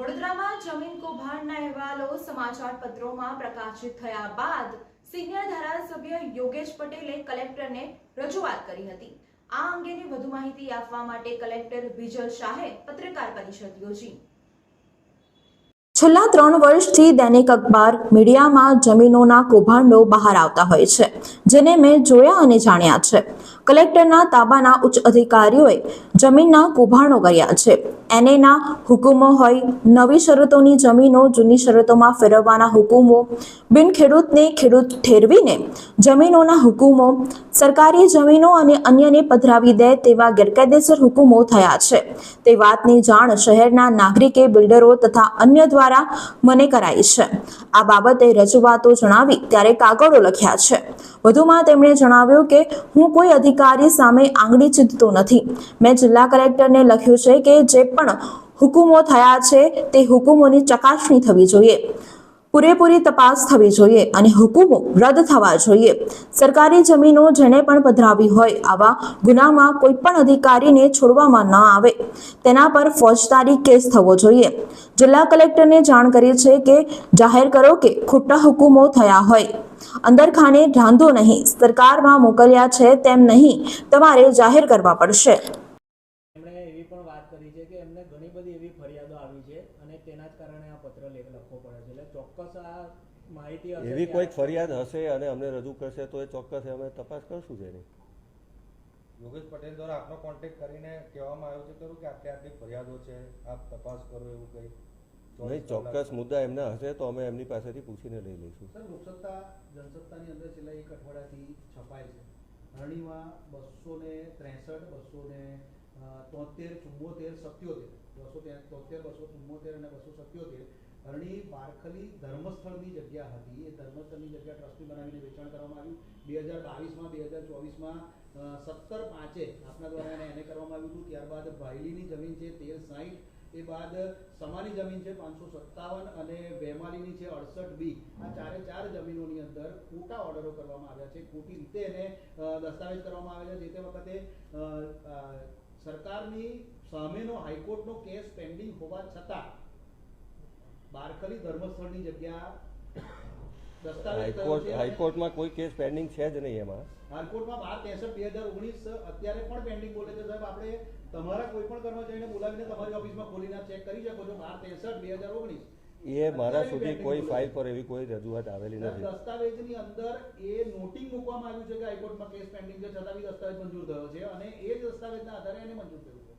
વડોદરામાં જમીન કૌભાંડના અહેવાલો સમાચાર પત્રોમાં પ્રકાશિત થયા બાદ સિનિયર ધારાસભ્ય યોગેશ પટેલે કલેક્ટરને રજૂઆત કરી હતી. આ અંગેની વધુ માહિતી આપવા માટે કલેક્ટર વિજય શાહે પત્રકાર પરિષદ યોજી. છેલ્લા ત્રણ વર્ષથી દૈનિક અખબાર મીડિયામાં જમીનોના કૌભાંડો બહાર આવતા હોય છે, જેને મેં જોયા અને જાણ્યા છે. કલેક્ટરના તાબાના ઉચ્ચ અધિકારીઓએ જમીનના કૌભાંડો કર્યા છે. એનએના હુકુમો હોય. નવી શરતોની જમીનો જૂની શરતોમાં ફેરવવાના હુકુમો. બિન ખેડૂતને ખેડૂત ઠેરવીને જમીનોના હુકુમો. સરકારી જમીનો અને અન્યને પધરાવી દે તેવા ગેરકાયદેસર હુકુમો થયા છે. તે વાતની જાણ શહેરના નાગરિકે બિલ્ડરો તથા અન્ય દ્વારા મને કરાઈ છે. આ બાબતે રજૂઆતો જણાવી ત્યારે કાગળો લખ્યા છે. વધુમાં તેમણે જણાવ્યું કે હું કોઈ અધિકારી સામે આંગળી ચીંધતો નથી. મેં જિલ્લા કલેક્ટરને લખ્યું છે કે જે પણ હુકુમો થયા છે તે હુકુમોની ચકાસણી થવી જોઈએ. પૂરેપૂરી તપાસ થવી જોઈએ અને હુકુમો રદ થવા જોઈએ. સરકારી જમીનો જેને પણ પધરાવી હોય આવા ગુનામાં કોઈ પણ અધિકારીને છોડવામાં ન આવે. તેના પર ફોજદારી કેસ થવો જોઈએ. જિલ્લા કલેક્ટરને જાણ કરી છે કે જાહેર કરો કે ખોટા હુકુમો થયા હોય. અંદરખાને રાંધો નહીં. સરકારમાં મોકલ્યા છે તેમ નહીં. તમારે જાહેર કરવા પડશે. એમણે એવી પણ વાત કરી છે કે એમને ઘણી બધી એવી ફરિયાદો આવી છે અને તેના જ કારણે આ પત્ર લેખ લખવો પડે છે. એટલે ચોક્કસ આ માહિતી એવી કોઈક ફરિયાદ હશે અને અમને રજૂ કરશે તો એ ચોક્કસ અમે તપાસ કરશું જ યોગેશ પટેલ દ્વારા આપનો કોન્ટેક્ટ કરીને કહેવામાં આવ્યું છે ખરું કે આટલી આટલી ફરિયાદો છે. આપ તપાસ કરો એવું કંઈ. નહીં ચોક્કસ મુદ્દા એમના હશે તો અમે એમની પાસેથી પૂછીને લઈ લઈશું. સર લોકસત્તા જનસત્તાની અંદર છેલ્લા એક અઠવાડિયાથી છપાય છે. હરણીમાં બસો ને ત્રેસઠ બસો ને તોતેર ચુમ્મોતેર સત્યોતેર. બસો તે- તોતેર બસો ચુમ્મોતેર અને બસો સત્યોતેર. હરણી બારખલી ધર્મસ્થળની જગ્યા હતી. એ ધર્મસ્થળની જગ્યા ટ્રસ્ટી બનાવીને વેચાણ કરવામાં આવ્યું. બે હજાર બાવીસમાં બે હજાર ચોવીસમાં સત્તર પાંચે આપના દ્વારા એને કરવામાં આવ્યું હતું. ત્યારબાદ ભાયલીની જમીન છે તેર સાઠ એ બાદ સમાની જમીન છે પાંચસો સત્તાવન અને વેમાલીની છે અડસઠ બી. આ ચારે ચાર જમીનોની અંદર ખોટા ઓર્ડરો કરવામાં આવ્યા છે. ખોટી રીતે એને દસ્તાવેજ કરવામાં આવ્યા છે. જે તે વખતે સરકારની સામેનો હાઈકોર્ટનો કેસ પેન્ડિંગ હોવા છતાં બારખલી ધર્મસ્થળની જગ્યા દસ્તાવેજ હાઈકોર્ટમાં કોઈ કેસ પેન્ડિંગ છે જ નહીં એમાં. હાઈકોર્ટમાં બાર ત્રેસઠ બે હજાર ઓગણીસ અત્યારે પણ પેન્ડિંગ બોલે છે સાહેબ. આપણે તમારા કોઈ પણ કર્મચારીને બોલાવીને તમારી ઓફિસમાં ખોલીને ચેક કરી શકો છો. બાર ત્રેસઠ બે હજાર ઓગણીસ. એ મારા સુધી કોઈ ફાઇલ પર એવી કોઈ રજૂઆત આવેલી નથી. દસ્તાવેજની અંદર એ નોટિંગ મૂકવામાં આવ્યું છે કે હાઈકોર્ટમાં કેસ પેન્ડિંગ છે છતાં બી દસ્તાવેજ મંજૂર થયો છે અને એ જ દસ્તાવેજના આધારે એને મંજૂર થયું છે.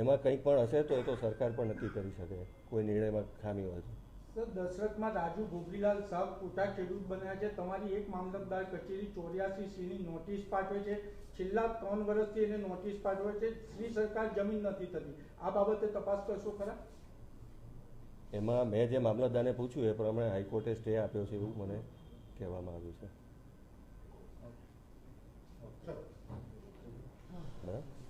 એમાં કંઈ પણ હશે તો એ તો સરકાર પણ નક્કી કરી શકે. કોઈ નિર્ણયમાં ખામી હોય તો. સર દશરથમાં રાજુ ભોગરીલાલ સાહેબ ખોટા ખેડૂત બન્યા છે. તમારી એક મામલતદાર કચેરી ચોર્યાસી સીની નોટિસ પાઠવે છે. છેલ્લા ત્રણ વર્ષથી એને નોટિસ પાઠવે છે. શ્રી સરકાર જમીન નથી થતી. આ બાબતે તપાસ કરશો ખરા? એમાં મેં જે મામલતદારને પૂછ્યું એ પ્રમાણે હાઈકોર્ટે સ્ટે આપ્યો છે એવું મને કહેવામાં આવ્યું છે. બરાબર